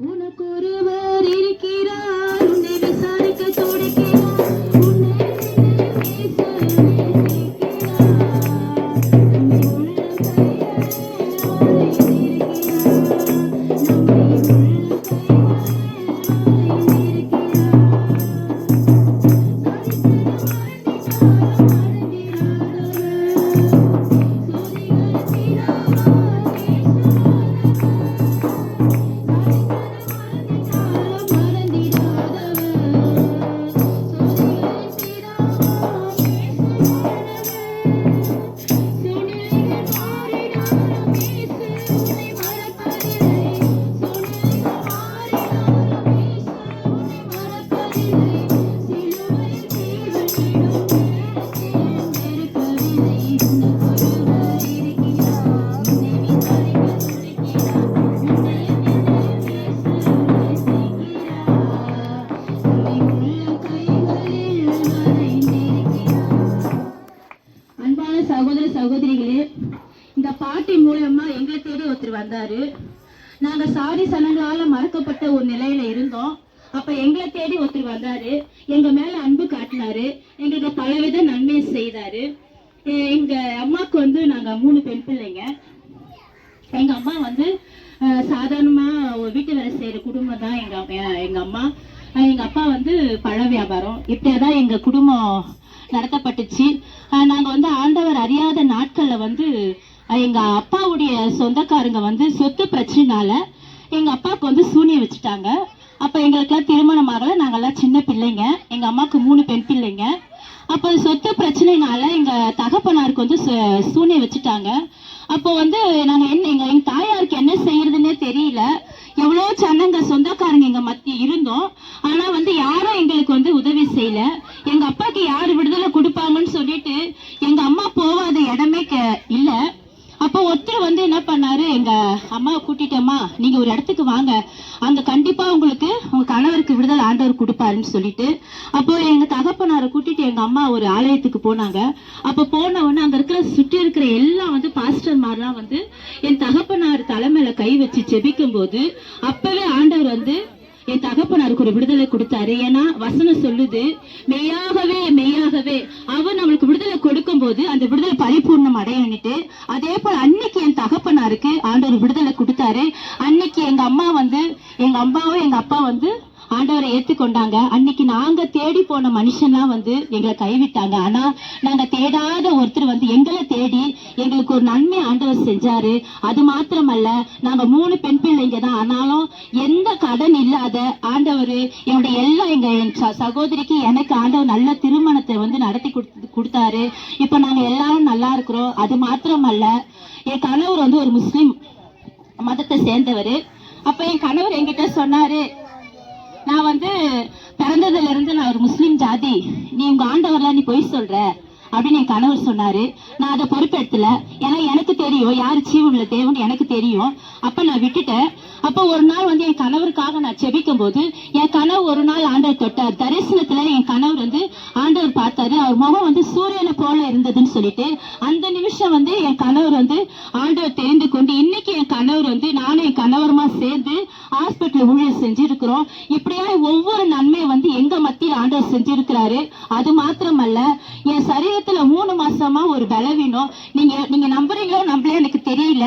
ఉనకురు ஒருத்தர் வந்தார். நாங்க சாதி சனங்களால மறக்கப்பட்ட ஒரு நிலையில இருந்தோம். அப்ப எங்களை தேடி ஒருத்தர் வந்தாரு. எங்க மேல அன்பு காட்டினாரு. எங்களுக்கு பலவித நன்மையை செய்தாரு. எங்கள் எங்க அம்மாவுக்கு வந்து நாங்கள் மூணு பெண் பிள்ளைங்க. எங்க அம்மா வந்து சாதாரணமாக சாதாரணமா ஒரு வீட்டு வேலை செய்யற குடும்பம் தான் எங்க எங்கள் எங்க அம்மா. எங்கள் எங்க அப்பா வந்து பழ வியாபாரம். இப்படியாதான் எங்க குடும்பம் நடத்தப்பட்டுச்சு. நாங்கள் நாங்க வந்து ஆண்டவர் அறியாத நாட்களில் வந்து எங்கள் அப்பாவுடைய சொந்தக்காரங்க வந்து சொத்து பிரச்சனைனால எங்கள் அப்பாவுக்கு வந்து சூனியம் வச்சுட்டாங்க. அப்போ எங்களுக்கெல்லாம் திருமணம் ஆகல. நாங்கள்லாம் சின்ன பிள்ளைங்க. எங்கள் அம்மாவுக்கு மூணு பெண் பிள்ளைங்க. அப்போ சொத்து பிரச்சனைனால எங்கள் தகப்பனாருக்கு வந்து சூனியை சூனியம் வச்சுட்டாங்க. அப்போ வந்து நாங்கள் என்ன எங்கள் எங்கள் தாயாருக்கு என்ன செய்யறதுன்னே தெரியல. எவ்வளோ சன்னங்க சொந்தக்காரங்க எங்கள் மத்தி இருந்தோம். ஆனால் வந்து யாரும் எங்களுக்கு வந்து உதவி செய்யல எங்க அப்பாக்கு யாரு விடுதலை கொடுப்பாங்கன்னு சொல்லிட்டு எங்க அம்மா போகாத இடமே கே- இல்ல அப்போ ஒருத்தர் வந்து என்ன பண்ணாரு எங்க அம்மாவை கூட்டிட்டோமா நீங்க ஒரு இடத்துக்கு வாங்க. அங்க கண்டிப்பா உங்களுக்கு உங்க கணவருக்கு விடுதல் ஆண்டவர் கொடுப்பாருன்னு சொல்லிட்டு அப்போ எங்க தகப்பனாரை கூட்டிட்டு எங்க அம்மா ஒரு ஆலயத்துக்கு போனாங்க. அப்ப போன உடனே அங்க இருக்கிற சுற்றி இருக்கிற எல்லாம் வந்து பாஸ்டர் மாதிரிலாம் வந்து என் தகப்பனார் தலைமையில கை வச்சு செபிக்கும் போது அப்பவே ஆண்டவர் வந்து என் தகப்பனாருக்கு ஒரு விடுதலை கொடுத்தாரு. ஏன்னா வசனம் சொல்லுது மெய்யாகவே மெய்யாகவே. அவர் நம்மளுக்கு விடுதலை கொடுக்கும் போது அந்த விடுதலை பரிபூர்ணம் அடையணுட்டு அதே போல அன்னைக்கு என் இருக்கு ஆண்டவர் விடுதலை கொடுத்தாரு. அன்னைக்கு எங்க அம்மா வந்து எங்க அம்மாவும் எங்க அப்பா வந்து ஆண்டவரை ஏத்துக்கொண்டாங்க. அன்னைக்கு நாங்க தேடி போன மனுஷன்லாம் வந்து எங்களை கைவிட்டாங்க. ஆனா நாங்க தேடாத ஒருத்தர் வந்து எங்களை தேடி எங்களுக்கு ஒரு நன்மை ஆண்டவர் செஞ்சாரு. அது மாத்திரமல்ல நாங்க மூணு பெண் பிள்ளைங்க தான். ஆனாலும் எந்த கடன் இல்லாத ஆண்டவர் என்னுடைய எல்லா எங்க என் சகோதரிக்கு எனக்கு ஆண்டவர் நல்ல திருமணத்தை வந்து நடத்தி கொடுத்து கொடுத்தாரு. இப்ப நாங்க எல்லாரும் நல்லா இருக்கிறோம். அது மாத்திரமல்ல என் கணவர் வந்து ஒரு முஸ்லீம் மதத்தை சேர்ந்தவர். அப்ப என் கணவர் என்கிட்ட சொன்னாரு நான் வந்து பிறந்ததுல இருந்து நான் ஒரு முஸ்லீம் ஜாதி. நீ உங்க ஆண்டவர்லாம் நீ பொய் சொல்ற அப்படின்னு என் கணவர் சொன்னாரு. நான் அதை பொறுப்பெடுத்துல ஏன்னா எனக்கு தெரியும். யார் ஜீவனுள்ள தேவன் எனக்கு தெரியும். அப்ப நான் விட்டுட்டேன். அப்ப ஒரு நாள் வந்து என் கணவருக்காக நான் செபிக்கும் போது என் கனவு ஒரு நாள் ஆண்டவர் தொட்டார். தரிசனத்துல என் கணவர் வந்து ஆண்டவர் பார்த்தாரு. அவர் முகம் வந்து சூரியனை போல இருந்ததுன்னு சொல்லிட்டு அந்த நிமிஷம் வந்து என் கணவர் வந்து ஆண்டவர் தெரிந்து கொண்டு இன்னைக்கு என் கணவர் வந்து நானும் என் கணவருமா சேர்ந்து ஹாஸ்பிட்டல் ஊழியர் செஞ்சிருக்கிறோம். இப்படியா ஒவ்வொரு நன்மையை வந்து எங்க மத்தியில் ஆண்டவர் செஞ்சிருக்கிறாரு? அது மாத்திரமல்ல என் சரீரத்துல மூணு மாசமா ஒரு பலவீனம் நீங்க நீங்க நம்புறீங்களோ நம்பலையோ எனக்கு தெரியல.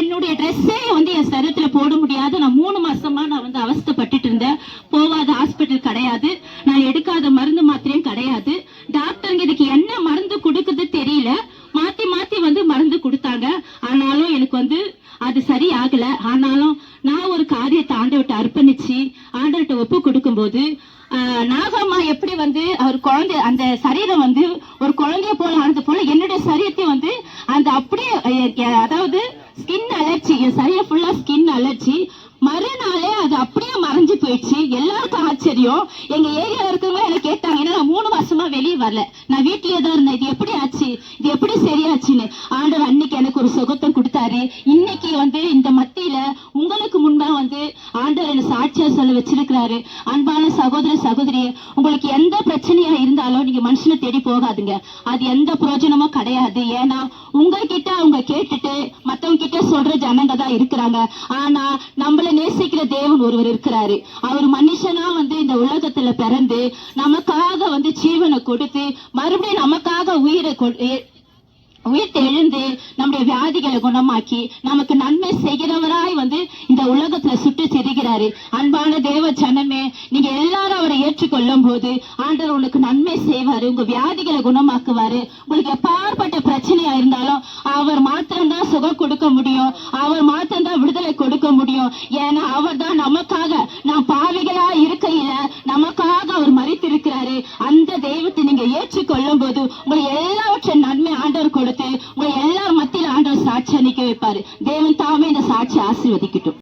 என்னுடைய ட்ரெஸ்ஸே வந்து என் சரீரத்துல போட முடியாது. நான் மூணு மாசமா நான் வந்து அவஸ்தைப்பட்டுட்டு இருந்தேன். போகாத ஹாஸ்பிட்டல் கிடையாது. நான் எடுக்காத மருந்து மாத்திரையும் கிடையாது. டாக்டருங்க இதுக்கு என்ன மருந்து கொடுக்குது தெரியல. மாத்தி மாத்தி வந்து மருந்து கொடுத்தாங்க. ஆனாலும் எனக்கு வந்து அது சரி ஆகல ஆனாலும் நான் ஒரு காரியத்தை ஆண்டவர்கிட்ட அர்ப்பணிச்சு ஆண்டவர்கிட்ட ஒப்பு கொடுக்கும்போது ஆஹ், நாகம்மா எப்படி வந்து அவர் குழந்தை அந்த சரீரம் வந்து ஒரு குழந்தைய போல ஆனது போல என்னுடைய சரீரத்தையும் வந்து அந்த அப்படியே அதாவது ஸ்கின் அலர்ஜி என் சரீரம் ஃபுல்லா ஸ்கின் அலர்ஜி மறுநாளே அது அப்படியே மறைஞ்சு போயிடுச்சு தெரியும் எங்க ஏரியால இருக்கவங்க எனக்கு கேட்டாங்க ஏன்னா நான் மூணு மாசமா வெளியே வரல. நான் வீட்லயே தான் இருந்தேன். இது எப்படி ஆச்சு? இது எப்படி சரியாச்சுன்னு? ஆண்டவர் அன்னைக்கு எனக்கு ஒரு சுகத்தை கொடுத்தாரு. இன்னைக்கு வந்து இந்த மத்தியில உங்களுக்கு முன்பா வந்து ஆண்டவர் என்ன சாட்சியா சொல்ல வச்சிருக்கிறாரு. அன்பான சகோதர சகோதரியே உங்களுக்கு எந்த பிரச்சனையா இருந்தாலும் நீங்க மனுஷனை தேடி போகாதுங்க. அது எந்த பிரயோஜனமும் கிடையாது. ஏன்னா உங்ககிட்ட அவங்க கேட்டுட்டு மத்தவங்க கிட்ட சொல்ற ஜனங்க தான் இருக்கிறாங்க. ஆனா நம்மள நேசிக்கிற தேவன் ஒருவர் இருக்கிறாரு. அவர் மனுஷனா வந்து இந்த உலகத்துல பிறந்து நமக்காக வந்து ஜீவனை கொடுத்து மறுபடியும் நமக்காக உயிரை உயிர்த்தெழுந்து நம்முடைய வியாதிகளை குணமாக்கி நமக்கு நன்மை செய்கிறவராய் வந்து இந்த உலகத்துல சுட்டு திரிகிறாரு. அன்பான தேவ ஜனமே நீங்க எல்லாரும் அவரை ஏற்றுக்கொள்ளும் போது ஆண்டவர் உங்களுக்கு நன்மை செய்வாரு உங்க வியாதிகளை குணமாக்குவாரு. உங்களுக்கு எப்பாற்பட்ட பிரச்சனையா இருந்தாலும் அவர் மாத்திரம்தான் சுகம் கொடுக்க முடியும். அவர் மாத்திரம்தான் விடுதலை கொடுக்க முடியும். ஏன்னா அவர் தான் நமக்காக சொல்லி அந்த தெய்வத்தை நீங்க ஏற்றுக்கொள்ளும் போது உங்களை எல்லாவற்றையும் நன்மை ஆண்டவர் கொடுத்து உங்களை எல்லார் மத்தியில் ஆண்டவர் சாட்சியா நிக்க வைப்பாரு. தேவன் தாமே இந்த சாட்சி ஆசீர்வதிக்கட்டும்.